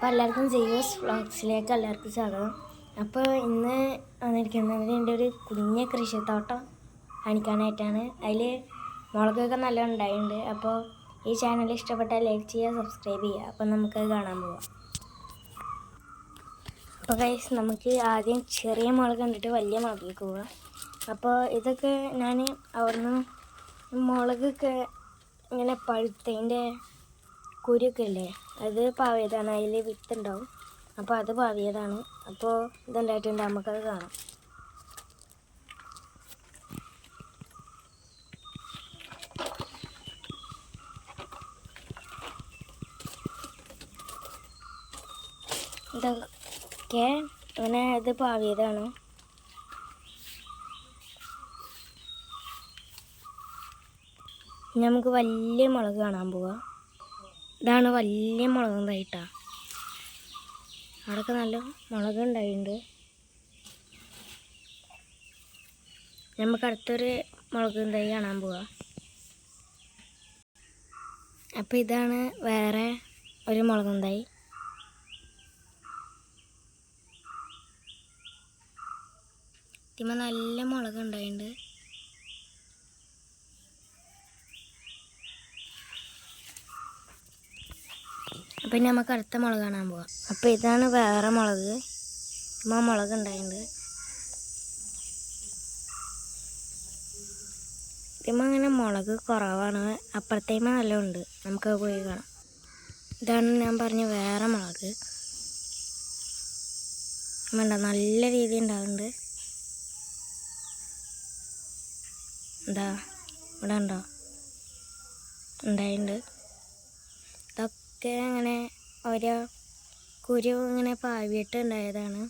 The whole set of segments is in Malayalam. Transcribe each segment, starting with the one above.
അപ്പോൾ എല്ലാവർക്കും ജെയ്യോസ് വ്ളോഗ്സിലേക്ക് എല്ലാവർക്കും സ്വാഗതം. അപ്പോൾ ഇന്ന് വന്നിരിക്കുന്നത് എന്റെ ഒരു കുഞ്ഞ കൃഷിത്തോട്ടം കാണിക്കാനായിട്ടാണ്. അതിൽ മുളകൊക്കെ നല്ല ഉണ്ടായിട്ടുണ്ട്. അപ്പോൾ ഈ ചാനൽ ഇഷ്ടപ്പെട്ടാൽ ലൈക്ക് ചെയ്യുക സബ്സ്ക്രൈബ് ചെയ്യുക. അപ്പോൾ നമുക്ക് കാണാൻ പോവാം. അപ്പോൾ കൈസ് നമുക്ക് ആദ്യം ചെറിയ മുളക് കണ്ടിട്ട് വലിയ മുളകിലേക്ക് പോവാം. അപ്പോൾ ഇതൊക്കെ ഞാൻ അവിടുന്ന് മുളകൊക്കെ ഇങ്ങനെ പഴുത്തതിന്റെ കുരുക്കെ ഇല്ലേ അത് പാവിയതാണ്. അതിൽ വിത്തുണ്ടാവും. അപ്പോൾ അത് പാവിയതാണ്. അപ്പോൾ ഇതുണ്ടായിട്ടുണ്ട്. നമുക്കത് കാണാം. ഇതൊക്കെ അങ്ങനെ ഇത് പാവിയതാണ്. നമുക്ക് വലിയ മുളക് കാണാൻ പോവാം. ഇതാണ് വലിയ മുളക് തൈട്ടാ. അവിടെയൊക്കെ നല്ല മുളക് ഉണ്ടായിട്ടുണ്ട്. നമുക്ക് അടുത്തൊരു മുളക് തൈ കാണാൻ പോവാം. അപ്പോൾ ഇതാണ് വേറെ ഒരു മുളക് തൈ. ഇതിമ നല്ല മുളക് ഉണ്ടായിട്ടുണ്ട്. അപ്പം ഇനി നമുക്ക് അടുത്ത മുളക് കാണാൻ പോവാം. അപ്പം ഇതാണ് വേറെ മുളക്. ഇമ്മ മുളക് ഉണ്ടായിട്ടുണ്ട് ഇമ്മ അങ്ങനെ മുളക് കുറവാണ്. അപ്പുറത്തേമ നല്ല ഉണ്ട് നമുക്ക് പോയി കാണാം. ഇതാണ് ഞാൻ പറഞ്ഞ വേറെ മുളക്. വേണ്ട നല്ല രീതി ഉണ്ടാവുന്നുണ്ട് എന്താ ഇവിടെ ഉണ്ടോ? ഉണ്ടായിട്ടുണ്ട് ഇതൊക്കെ അങ്ങനെ ഓരോ കുരു ഇങ്ങനെ പാവിയിട്ട് ഉണ്ടായതാണ്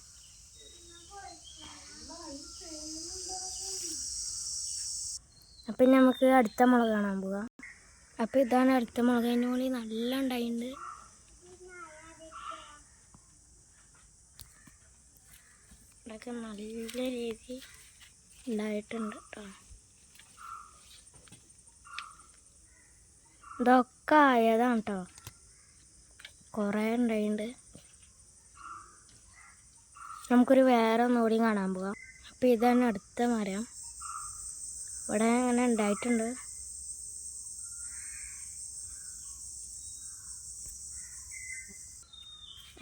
അപ്പം നമുക്ക് അടുത്ത മുളക് കാണാൻ പോവാം. അപ്പം ഇതാണ് അടുത്ത മുളക്. അതിന്റെ മുകളിൽ നല്ല ഉണ്ടായിട്ടുണ്ട് ഇതൊക്കെ നല്ല രീതി ഉണ്ടായിട്ടുണ്ട് കേട്ടോ ഇതൊക്കെ ആയതാണ് കേട്ടോ കുറേ ഉണ്ടായിട്ടുണ്ട് നമുക്കൊരു വേറെ ഒന്നുകൂടി കാണാൻ പോവാം. അപ്പം ഇതാണ് അടുത്ത മരം. ഇവിടെ അങ്ങനെ ഉണ്ടായിട്ടുണ്ട്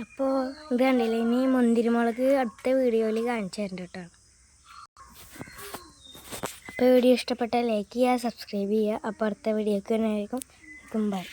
അപ്പോൾ ഇത് കണ്ടില്ലേ ഇനി മുന്തിരിമുളക് അടുത്ത വീഡിയോയിൽ കാണിച്ചു തരുന്നുണ്ട് കേട്ടോ. അപ്പോൾ വീഡിയോ ഇഷ്ടപ്പെട്ടാൽ ലൈക്ക് ചെയ്യുക സബ്സ്ക്രൈബ് ചെയ്യുക. അപ്പോൾ അടുത്ത വീഡിയോക്ക് തന്നെ ആയിരിക്കും ബൈ